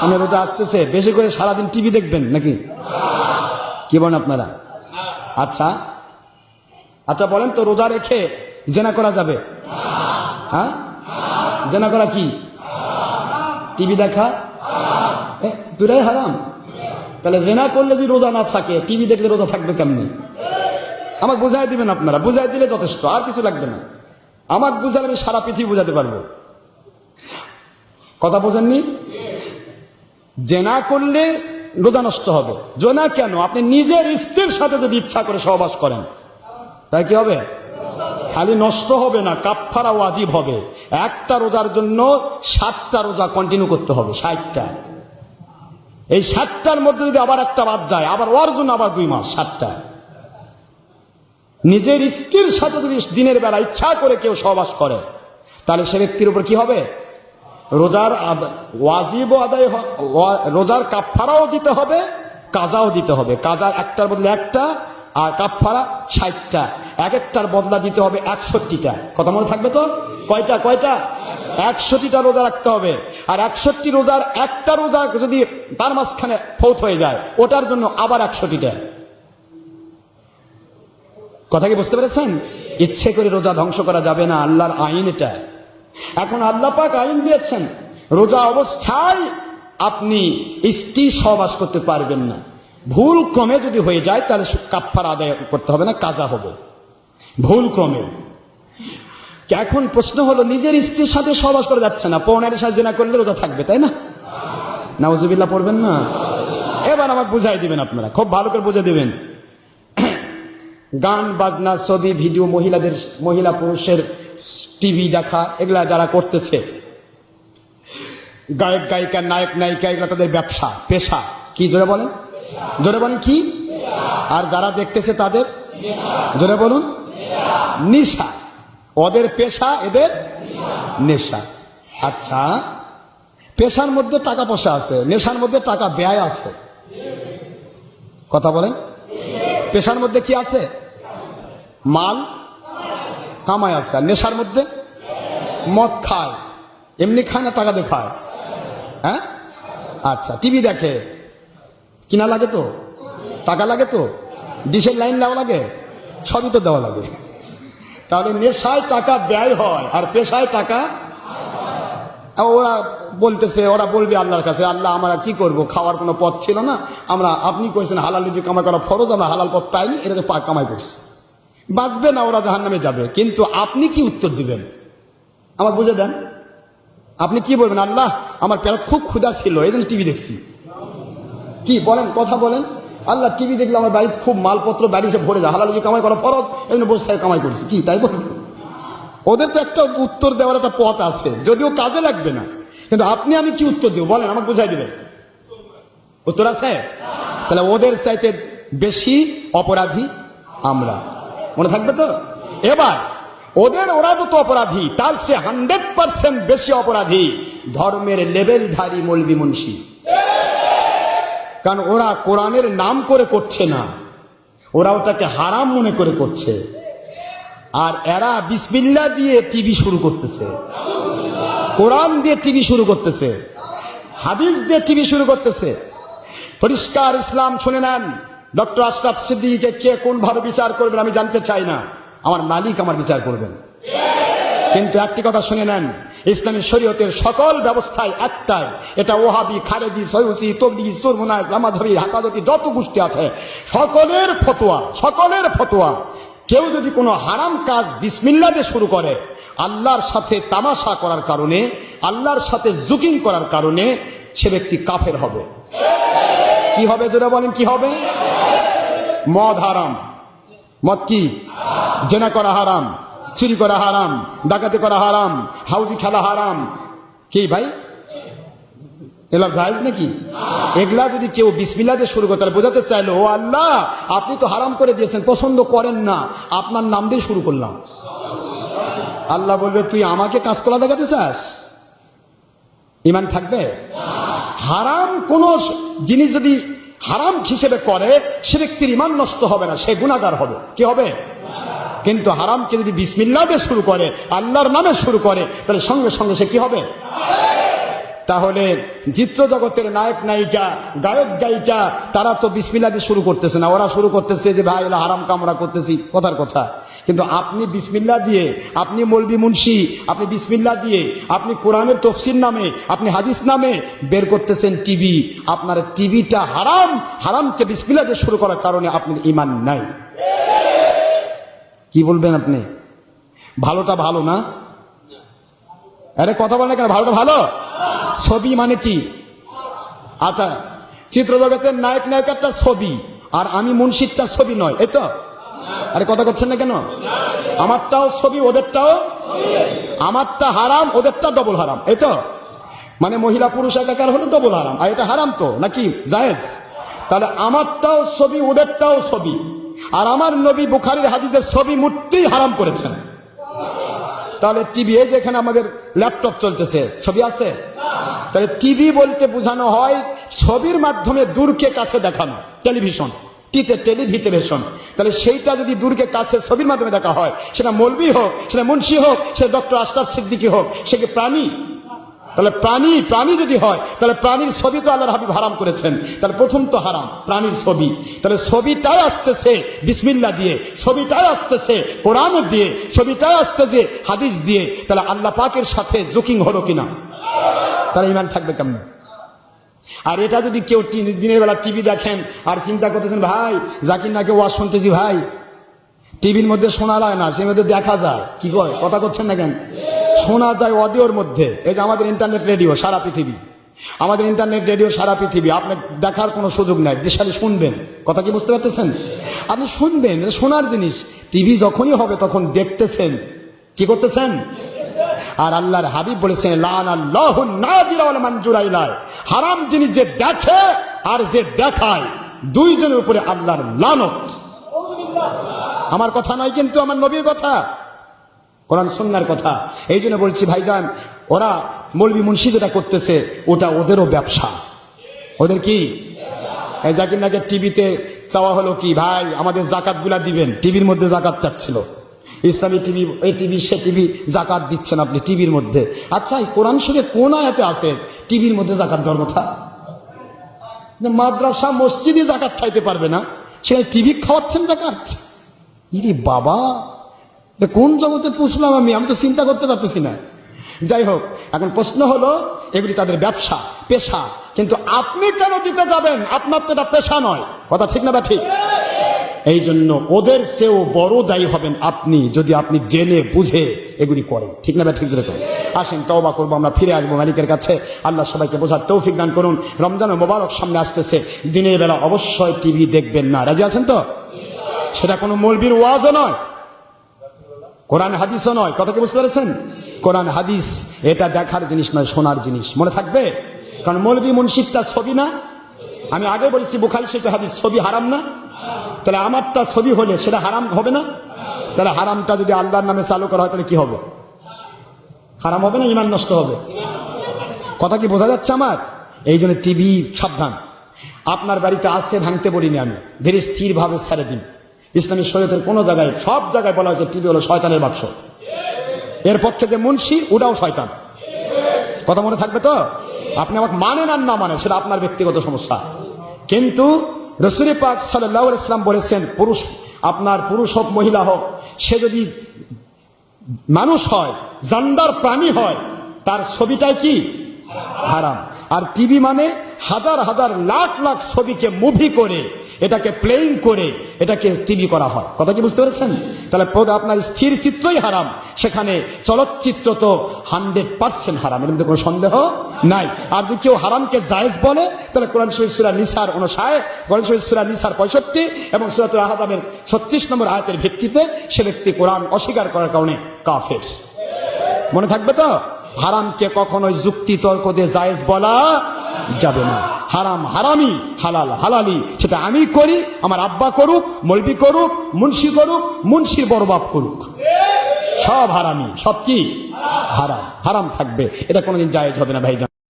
সামনে রোজা আসতেছে, বেশি করে সারাদিন টিভি দেখবেন নাকি? কি বলেন আপনারা? আচ্ছা। আচ্ছা বলেন তো, রোজা রেখে জেনা করা যাবে? হ্যাঁ? জেনা করা কি? টিভি দেখা? দুটাই হারাম। তাহলে জেনা করলে যদি রোজা না থাকে, টিভি দেখলে রোজা থাকবে কেমনি? আমাকে বুঝাই দিবেন আপনারা, বুঝাই দিলে যথেষ্ট, আর কিছু লাগবে না। আমাকে বুঝালে আমি সারা পৃথিবী বুঝাতে পারব। কথা বোঝেননি? জেনা করলে রোজা নষ্ট হবে। জেনা কেন? আপনি নিজের স্ত্রীর সাথে যদি ইচ্ছা করে সহবাস করেন, তাই কি হবে? খালি নষ্ট হবে না কাপফারা ওয়াজিব হবে। একটা রোজার জন্য ষাটটা রোজা কন্টিনিউ করতে হবে, ষাটটা। এই সাতটার মধ্যে যদি আবার একটা বাদ যায়, আবার ওর জন্য আবার দুই মাস, ষাটটা। নিজের স্ত্রীর সাথে যদি দিনের বেলা ইচ্ছা করে কেউ সহবাস করে, তাহলে সে ব্যক্তির উপর কি হবে? রোজার ওয়াজিবও আদায় রোজার কাফারাও দিতে হবে, কাজাও দিতে হবে। কাজার একটার বদলে একটা, আর কাফারা ষাটটা। এক একটার বদলা দিতে হবে একষট্টিটা। কথা মনে থাকবে তো? কয়টা কয়টা? একষট্টিটা রোজা রাখতে হবে। আর একষট্টি রোজার একটা রোজা যদি তার মাঝখানে ফৌত হয়ে যায়, ওটার জন্য আবার একষট্টিটা। কথা কি বুঝতে পেরেছেন? ইচ্ছে করে রোজা ধ্বংস করা যাবে না, আল্লাহর আইন এটা। এখন আল্লাহ পাক আইন দিয়েছেন, রোজা অবস্থায় আপনি স্ত্রী সহবাস করতে পারবেন না। ভুল ক্রমে যদি হয়ে যায়, তাহলে কাপ্পার আদায় করতে হবে না, কাজা হবে। ভুল ক্রমে। এখন প্রশ্ন হলো, নিজের স্ত্রীর সাথে সহবাস করে যাচ্ছে না পৌনারের সাথে জেনা করলে রোজা থাকবে, তাই না? নাউজুবিল্লাহ, পড়বেন না? এবার আমাকে বুঝাই দিবেন আপনারা, খুব ভালো করে বুঝে দিবেন। গান, বাজনা, ছবি, ভিডিও, মহিলাদের, মহিলা পুরুষের টিভি দেখা, এগুলা যারা করতেছে। গায়ক, গায়িকা, নায়ক, নায়িকা, এগুলা তাদের ব্যবসা, পেশা। কি জোরে বলেন? জোরে বলেন কি? আর যারা দেখতেছে তাদের? জোরে বলুন। নিশা। ওদের পেশা, এদের নেশা। আচ্ছা পেশার মধ্যে টাকা পয়সা আছে, নেশার মধ্যে টাকা ব্যয় আছে। কথা বলেন। পেশার মধ্যে কি আছে? মাল। কামাই আছে। আর নেশার মধ্যে মদ খায়। এমনি খায় না টাকা দিয়ে খায়। হ্যাঁ? আচ্ছা টিভি দেখে। কিনা লাগে তো? টাকা লাগে তো? ডিশের লাইন দেওয়া লাগে? সবই তো দেওয়া লাগে। তাহলে নেশায় টাকা ব্যয় হয় আর পেশায় টাকা ওরা বলতেছে, ওরা বলবে আল্লাহর কাছে, আল্লাহ, আমরা কি করব? খাওয়ার কোনো পথ ছিল না। আমরা, আপনি কইছেন হালাল রুজি কামাই করা ফরজ, আমরা হালাল পথ পাইনি, এটাতে কামাই করছি। বাঁচবে না, ওরা জাহান নামে যাবে। কিন্তু আপনি কি উত্তর দিবেন? আমার বুঝে দেন। আপনি কি বলবেন? আল্লাহ, আমার পেট খুব ক্ষুধা ছিল, এই টিভি দেখছি। কি, বলেন, কথা বলেন। আল্লাহ, টিভি দেখলে আমার বাড়িতে খুব মালপত্র, বাড়ি সে ভরে যায়। হালাল কামাই করা ফরজ, এই জন্য বসে থেকে কামাই করছি। কি, তাই বলবেন ওদের তো একটা উত্তর দেওয়ার একটা পথ আছে। যদিও কাজে লাগবে না, কিন্তু আপনি, আমি কি উত্তর দেব? বলেন, আমাকে বুঝাই দিবেন। উত্তর আছে? তাহলে ওদের চাইতে বেশি অপরাধী আমরা। মনে থাকবে তো? এবার, ওদের ওরা যত অপরাধী, তার সে হান্ড্রেড পার্সেন্ট বেশি অপরাধী ধর্মের লেভেলধারী মলবি মুন্সি। কারণ ওরা কোরআনের নাম করে করছে না। ওরা ওটাকে হারাম মনে করে করছে। আর এরা বিসমিল্লা দিয়ে টিভি শুরু করতেছে। কোরআন দিয়ে টিভি শুরু করতেছে। হাদিস দিয়ে টিভি শুরু করতেছে। পরিষ্কার ইসলাম শুনে নেন। ডক্টর আশরাফ সিদ্দিকে কে কোন ভাবে বিচার করবেন আমি জানতে চাই না। আমার মালিক আমার বিচার করবেন। কিন্তু একটি কথা শুনে নেন, ইসলামী শরীয়তের সকল ব্যবস্থায় একটাই, এটা ওহাবি খারেজি সৈয়সি তবলিগি সুরমুনায় রামাধবী হাকাদতি যত গোষ্ঠী আছে, সকলের ফতোয়া সকলের ফতোয়া। কেউ যদি কোনো হারাম কাজ বিসমিল্লা দিয়ে শুরু করে, আল্লাহর সাথে তামাশা করার কারণে, আল্লাহর সাথে জুকিং করার কারণে, সে ব্যক্তি কাফের হবে। কি হবে যেটা বলেন, কি হবে? মদ হারাম। মদ কি? জেনা করা হারাম, চুরি করা হারাম, ডাকাতি করা হারাম, হাউজি খেলা হারাম। কি ভাই? এগুলা জায়েজ নাকি? এগুলা যদি কেউ বিসমিল্লা দিয়ে শুরু করে, তাহলে বোঝাতে চাইলো, ও আল্লাহ, আপনি তো হারাম করে দিয়েছেন, পছন্দ করেন না। আপনার নাম দিয়ে শুরু করলাম। আল্লাহ বলবে, তুই আমাকে কাজ কাঁচকলা দেখাতে চাস? ইমান থাকবে? হারাম কোন জিনিস যদি হারাম হিসেবে করে, সে ব্যক্তির ইমান নষ্ট হবে না, সে গুণাগার হবে। কি হবে? কিন্তু হারামকে যদি বিসমিল্লা দিয়ে শুরু করে, আল্লাহর নামে শুরু করে, তাহলে সঙ্গে সঙ্গে সে কি হবে? তাহলে চিত্র জগতের নায়ক নায়িকা, গায়ক গায়িকা, তারা তো বিসমিল্লা দিয়ে শুরু করতেছে না। ওরা শুরু করতেছে যে, ভাই হারাম কামরা করতেছি। কথার কথা। কিন্তু আপনি বিসমিল্লা দিয়ে, আপনি মলবি মুন্সি, আপনি বিসমিল্লা দিয়ে, আপনি কোরআনের তফসির নামে, আপনি হাদিস নামে বের করতেছেন টিভি, আপনার টিভিটা হারাম, হারামকে বিসমিল্লা দিয়ে শুরু করার কারণে আপনার ইমান নাই। কি বলবেন আপনি? ভালোটা ভালো না? আরে কথা বলেন কেন, ভালোটা ভালো? ছবি মানে কি? আচ্ছা চিত্র জগতের নায়ক নায়িকারটা ছবি, আর আমি মুন্সিদটা ছবি নয়, এই তো? আরে কথা করছেন না কেন? আমারটাও ছবি, ওদেরটাও? আমারটা হারাম, ওদেরটা ডবল হারাম, এই তো? মানে মহিলা পুরুষ একাকার হলো ডবল হারাম, আর এটা হারাম তো, নাকি? জায়েজ? তাহলে আমারটাও ছবি, ওদেরটাও ছবি। আর আমার নবী বুখারির হাদিদের ছবি মূর্তি হারাম করেছেন। তাহলে টিভি, এই যেখানে আমাদের ল্যাপটপ চলতেছে, ছবি আছে? তাহলে টিভি বলতে বোঝানো হয় ছবির মাধ্যমে দূরকে কাছে দেখানো, টেলিভিশন। টিতে টেলিভিশন। তাহলে সেইটা যদি দূরকে কাছে ছবির মাধ্যমে দেখা হয়, সেটা মলবি হোক, সেটা মুন্সি হোক সেটা ডক্টর আশরাফ সিদ্দিকী হোক, সে কি প্রাণী? তাহলে প্রাণী প্রাণী যদি হয়, তাহলে প্রাণীর ছবি তো আল্লাহর হাবিব হারাম করেছেন। তাহলে প্রথম তো হারাম, প্রাণীর ছবি। তাহলে ছবিটাই আসতেছে বিসমিল্লা দিয়ে, ছবিটাই আসতেছে কোরআনের দিয়ে, ছবিটাই আসতেছে হাদিস দিয়ে, তাহলে আল্লাহ পাকের সাথে জুকিং হলো কিনা? তাহলে ইমান থাকবে কেমন? আর এটা যদি কেউ দিনের বেলা টিভি দেখেন আর চিন্তা করতেছেন, ভাই, জাকির নাকি ওয়াজ শুনতেছি ভাই। টিভির মধ্যে শোনা যায় না সে মধ্যে দেখা যায়। কি কয়? কথা করছেন না কেন? শোনা যায় অডিওর মধ্যে। এই যে আমাদের ইন্টারনেট রেডিও, সারা পৃথিবী। আমাদের ইন্টারনেট রেডিও, সারা পৃথিবী। আপনি দেখার কোনো সুযোগ নাই। দেশালি শুনবেন। কথা কি বুঝতে পারতেছেন? আপনি শুনবেন শোনার জিনিস। টিভি যখনই হবে তখন দেখতেছেন। কি করতেছেন? আর আল্লাহর হাবিব বলেছেন হারাম জিনিস যে দেখে আর যে দেখায়, দুইজনের উপরে আল্লাহর লানত। আমার কথা নয় কিন্তু আমার নবীর কথা। কোরআন সন্ন্যার কথা। এই জন্য বলছি, ভাইজান, ওরা মৌলবী মুন্সি যেটা করতেছে, ওটা ওদেরও ব্যবসা। ওদের কি? জাকির নাকি টিভিতে চাওয়া হলো কি, ভাই, আমাদের জাকাত দিবেন। টিভির মধ্যে জাকাত চাচ্ছিল। ইসলামী টিভি, এই টিভি, সে টিভি জাকাত দিচ্ছেন আপনি টিভির মধ্যে। আচ্ছা এই কোরআন শরীফে কোন আয়াতে আছে, টিভির মধ্যে জাকাত দেওয়ার কথা? মাদ্রাসা, মসজিদে জাকাত খাইতে পারবে না। সেখানে টিভি খাওয়াচ্ছেন জাকাত? ইরে বাবা কোন জগতে পুষলাম আমি? আমি তো চিন্তা করতে পারতেছি না। যাই হোক, এখন প্রশ্ন হলো, এগুলি তাদের ব্যবসা, পেশা। কিন্তু আপনি কেন দিতে যাবেন? আপনার তো এটা পেশা নয়। কথা ঠিক না বা ঠিক? এই জন্য ওদের চেয়েও বড় দায়ী হবেন আপনি, যদি আপনি জেনে বুঝে এগুলি করেন। ঠিক না ঠিক যেরকম? আসেন, তওবা করব, আমরা ফিরে আসব মালিকের কাছে। আল্লাহ সবাইকে বোঝার তৌফিক দান করুন। রমজান মোবারক সামনে আসতেছে। দিনের বেলা অবশ্যই টিভি দেখবেন না। রাজি আছেন তো? সেটা কোনো মলবির ওয়াজও নয়। কোরআন হাদিসও নয়। কথা কি বুঝতে পেরেছেন? কোরআন হাদিস, এটা দেখার জিনিস নয়, শোনার জিনিস। মনে থাকবে? কারণ মৌলবী মুন্সিদটা ছবি না? আমি আগে বলেছি বুখারি শরীফের হাদিস, ছবি হারাম না। তাহলে আমারটা ছবি হলে সেটা হারাম হবে না? তাহলে হারামটা যদি আল্লাহর নামে চালু করা হয় তাহলে কি হবে? হারাম হবে না? ইমান নষ্ট হবে? কথা কি বোঝা যাচ্ছে আমার? এই জন্য টিভি সাবধান। আপনার বাড়িতে আসছে ভাঙতে বলিনি আমি। ধীরে স্থির ভাবে ছেড়ে দিন। ইসলামী শরীয়তের কোন জায়গায়, সব জায়গায় বলা হয়েছে টিভি হলো শয়তানের বাক্স। এর পক্ষে যে মুন্সি, ওটাও শয়তান। কথা মনে থাকবে তো? আপনি আমাকে মানেন আর না মানেন, সেটা আপনার ব্যক্তিগত সমস্যা। কিন্তু রসুল পাক সাল্লাহ ইসলাম বলেছেন, পুরুষ, আপনার পুরুষ হোক, মহিলা হোক, সে যদি মানুষ হয়, জান্দার প্রাণী হয়, তার ছবিটাই কি? হারাম। আর টিভি মানে হাজার হাজার লাখ লাখ ছবিকে মুভি করে, এটাকে প্লেইং করে, এটাকে টিভি করা হয়। কথা কি বুঝতে পেরেছেন? তাহলে আপনার স্থির চিত্রই হারাম। সেখানে চলচ্চিত্র তো হান্ড্রেড পার্সেন্ট হারাম, এর মধ্যে কোনো সন্দেহ নাই। আর যদি কেউ হারামকে জায়েজ বলে, তাহলে কোরআন শরীফ সুরা নিসার অনুসারে কোরআন শরীফ সুরা নিসার পঁয়ষট্টি এবং সুরাতুল আহাদামের ছত্রিশ নম্বর আয়াতের ভিত্তিতে সে ব্যক্তি কোরআন অস্বীকার করার কারণে কাফের। মনে থাকবে তো? হারামকে কখনোই যুক্তি তর্ক দিয়ে জায়েজ বলা যাবে না। হারাম হারামি, হালাল হালালি। সেটা আমি করি, আমার আব্বা করুক, মলবি করুক, মুন্সি করুক, মুন্সির বরবাদ করুক। সব হারামি। সব কি? হারাম। হারাম থাকবে। এটা কোনোদিন জায়েজ হবে না, ভাইজান।